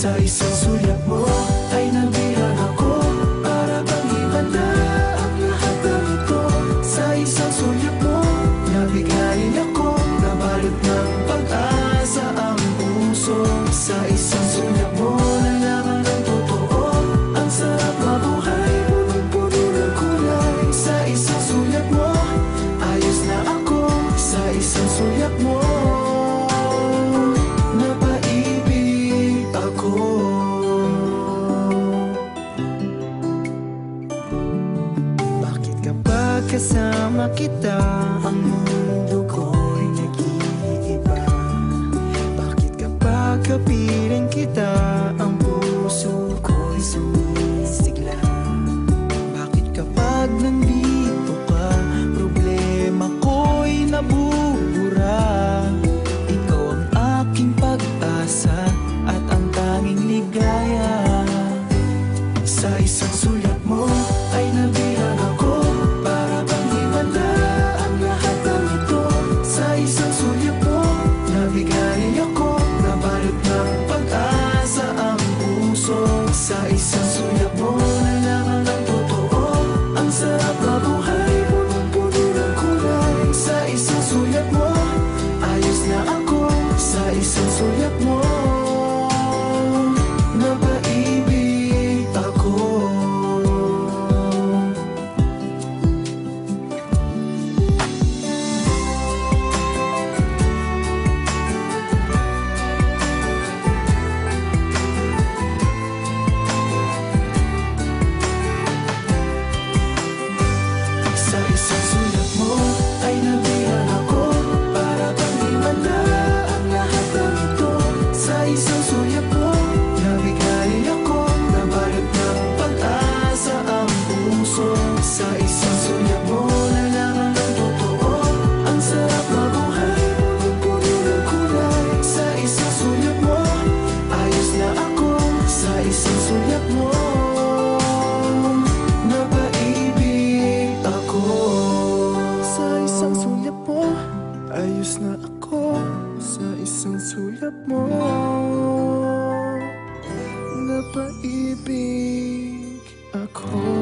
Sa isang sulyap mo ay nabihan ako. Para bang iba na ang lahat ng ito. Sa isang sulyap mo, nabiglayin ako. Nabalot ng pag-asa ang puso. Sa isang sulyap mo kasama kita. Ang mundo ko'y nag-iiba. Bakit kapag kapiling kita? na ako sa isang sulat mo Na paibig ako.